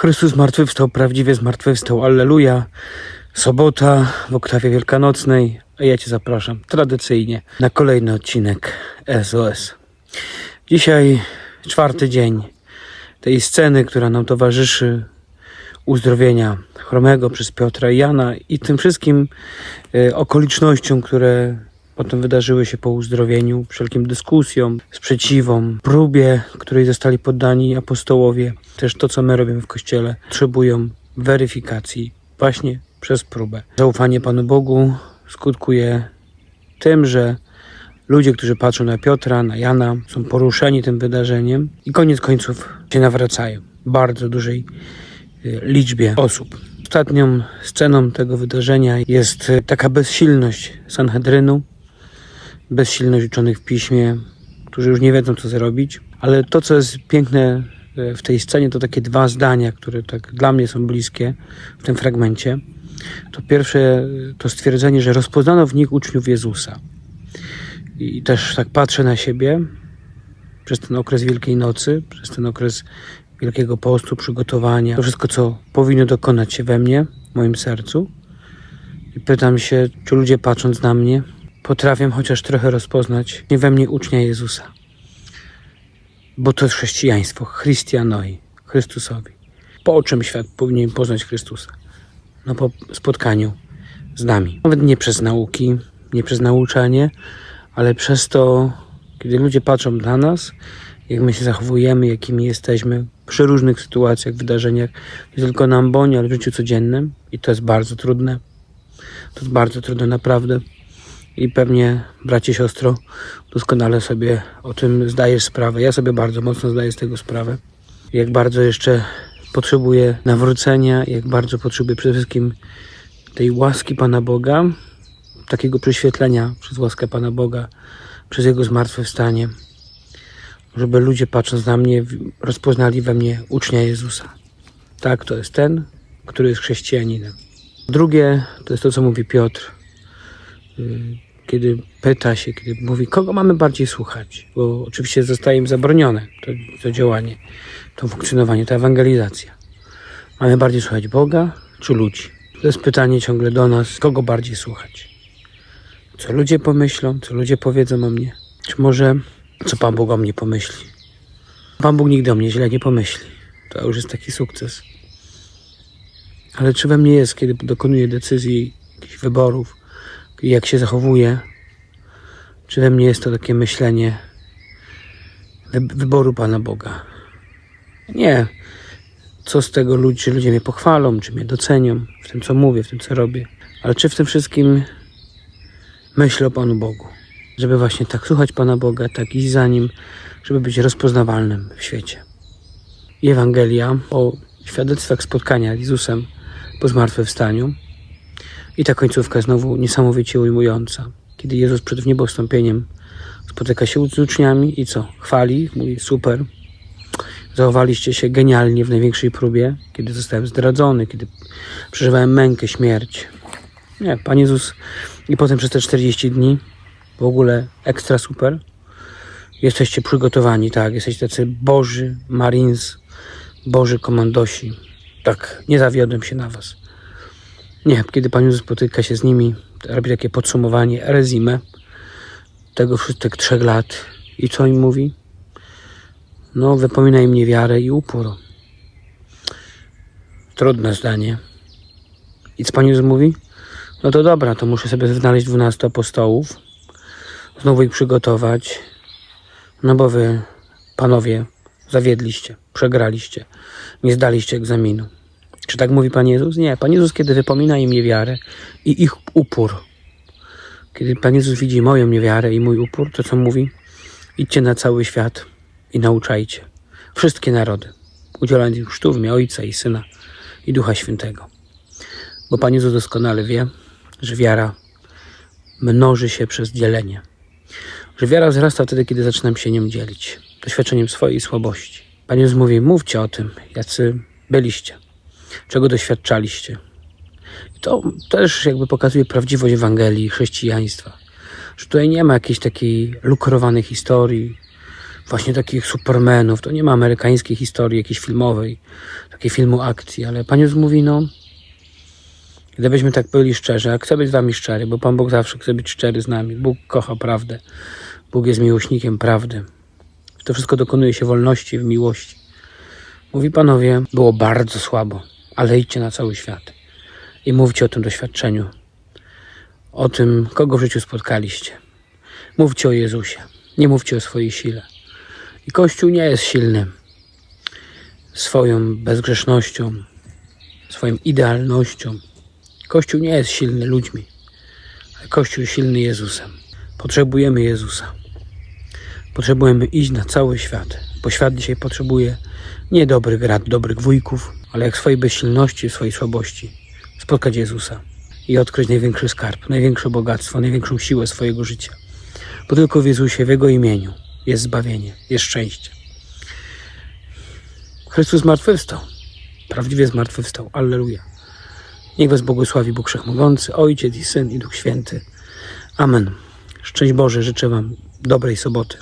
Chrystus zmartwychwstał, prawdziwie zmartwychwstał, alleluja. Sobota w oktawie wielkanocnej, a ja Cię zapraszam tradycyjnie na kolejny odcinek SOS. Dzisiaj czwarty dzień tej sceny, która nam towarzyszy uzdrowienia chromego przez Piotra i Jana i tym wszystkim e, okolicznościom, które potem wydarzyły się po uzdrowieniu, wszelkim dyskusjom, sprzeciwom, próbie, której zostali poddani apostołowie. Też to, co my robimy w Kościele, potrzebują weryfikacji właśnie przez próbę. Zaufanie Panu Bogu skutkuje tym, że ludzie, którzy patrzą na Piotra, na Jana, są poruszeni tym wydarzeniem i koniec końców się nawracają. w Bardzo dużej y, liczbie osób. Ostatnią sceną tego wydarzenia jest y, taka bezsilność Sanhedrynu, bezsilność uczonych w piśmie, którzy już nie wiedzą, co zrobić. Ale to, co jest piękne y, w tej scenie, to takie dwa zdania, które tak dla mnie są bliskie w tym fragmencie. To pierwsze to stwierdzenie, że rozpoznano w nich uczniów Jezusa. I też tak patrzę na siebie przez ten okres Wielkiej Nocy, przez ten okres Wielkiego Postu, przygotowania, to wszystko, co powinno dokonać się we mnie, w moim sercu. I pytam się, czy ludzie patrząc na mnie, potrafią chociaż trochę rozpoznać nie we mnie ucznia Jezusa. Bo to jest chrześcijaństwo, Christianoi, Chrystusowi. Po czym świat powinien poznać Chrystusa? No po spotkaniu z nami. Nawet nie przez nauki, nie przez nauczanie, ale przez to, kiedy ludzie patrzą na nas, jak my się zachowujemy, jakimi jesteśmy przy różnych sytuacjach, wydarzeniach, nie tylko na ambonie, ale w życiu codziennym. I to jest bardzo trudne. To jest bardzo trudne naprawdę. I pewnie, bracie, siostro, doskonale sobie o tym zdajesz sprawę. Ja sobie bardzo mocno zdaję z tego sprawę. Jak bardzo jeszcze potrzebuję nawrócenia, jak bardzo potrzebuję przede wszystkim tej łaski Pana Boga, takiego prześwietlenia przez łaskę Pana Boga, przez Jego zmartwychwstanie, żeby ludzie patrząc na mnie rozpoznali we mnie ucznia Jezusa. Tak, to jest ten, który jest chrześcijaninem. Drugie to jest to, co mówi Piotr, kiedy pyta się, kiedy mówi, kogo mamy bardziej słuchać, bo oczywiście zostaje im zabronione to, to działanie, to funkcjonowanie, ta ewangelizacja. Mamy bardziej słuchać Boga czy ludzi? To jest pytanie ciągle do nas, kogo bardziej słuchać co ludzie pomyślą, co ludzie powiedzą o mnie. Czy może co Pan Bóg o mnie pomyśli. Pan Bóg nigdy o mnie źle nie pomyśli. To już jest taki sukces. Ale czy we mnie jest, kiedy dokonuję decyzji, jakichś wyborów, jak się zachowuję, czy we mnie jest to takie myślenie wy- wyboru Pana Boga? Nie. Co z tego ludzi, czy ludzie mnie pochwalą, czy mnie docenią w tym, co mówię, w tym, co robię. Ale czy w tym wszystkim myślę o Panu Bogu. Żeby właśnie tak słuchać Pana Boga, tak iść za Nim, żeby być rozpoznawalnym w świecie. I Ewangelia o świadectwach spotkania z Jezusem po zmartwychwstaniu. I ta końcówka znowu niesamowicie ujmująca. Kiedy Jezus przed niebostąpieniem spotyka się z uczniami i co? Chwali, ich, mówi super. Zachowaliście się genialnie w największej próbie, kiedy zostałem zdradzony, kiedy przeżywałem mękę, śmierć. Nie, Pan Jezus i potem przez te 40 dni w ogóle ekstra super. Jesteście przygotowani, tak, jesteście tacy Boży Marines, Boży Komandosi. Tak, nie zawiodłem się na was. Nie, kiedy Pan Jezus spotyka się z nimi, robi takie podsumowanie, rezime tego wszystkich trzech lat. I co im mówi? No, wypomina im niewiarę i upór. Trudne zdanie. I co Pan Jezus mówi? No to dobra, to muszę sobie znaleźć 12 apostołów, znowu ich przygotować, no bo wy, panowie, zawiedliście, przegraliście, nie zdaliście egzaminu. Czy tak mówi Pan Jezus? Nie. Pan Jezus, kiedy wypomina im niewiarę i ich upór, kiedy Pan Jezus widzi moją niewiarę i mój upór, to co mówi? Idźcie na cały świat i nauczajcie wszystkie narody, udzielając im chrztu w imię Ojca i Syna i Ducha Świętego. Bo Pan Jezus doskonale wie, że wiara mnoży się przez dzielenie. Że wiara wzrasta wtedy, kiedy zaczynam się nią dzielić. Doświadczeniem swojej słabości. Pan Jezus mówi, mówcie o tym, jacy byliście. Czego doświadczaliście. I to też jakby pokazuje prawdziwość Ewangelii, chrześcijaństwa. Że tutaj nie ma jakiejś takiej lukrowanej historii, właśnie takich supermenów. To nie ma amerykańskiej historii, jakiejś filmowej, takiej filmu akcji, ale Pan Jezus mówi, no, gdybyśmy tak byli szczerzy, a chcę być z Wami szczery, bo Pan Bóg zawsze chce być szczery z nami. Bóg kocha prawdę. Bóg jest miłośnikiem prawdy. To wszystko dokonuje się wolności w miłości. Mówi panowie, było bardzo słabo, ale idźcie na cały świat i mówcie o tym doświadczeniu, o tym, kogo w życiu spotkaliście. Mówcie o Jezusie, nie mówcie o swojej sile. I Kościół nie jest silny swoją bezgrzesznością, swoją idealnością. Kościół nie jest silny ludźmi, ale Kościół silny Jezusem. Potrzebujemy Jezusa. Potrzebujemy iść na cały świat, bo świat dzisiaj potrzebuje nie dobrych rad, dobrych wujków, ale jak w swojej bezsilności, w swojej słabości spotkać Jezusa i odkryć największy skarb, największe bogactwo, największą siłę swojego życia. Bo tylko w Jezusie, w Jego imieniu jest zbawienie, jest szczęście. Chrystus zmartwychwstał. Prawdziwie zmartwychwstał. Alleluja. Niech Was błogosławi Bóg Wszechmogący, Ojciec i Syn i Duch Święty. Amen. Szczęść Boże, życzę Wam dobrej soboty.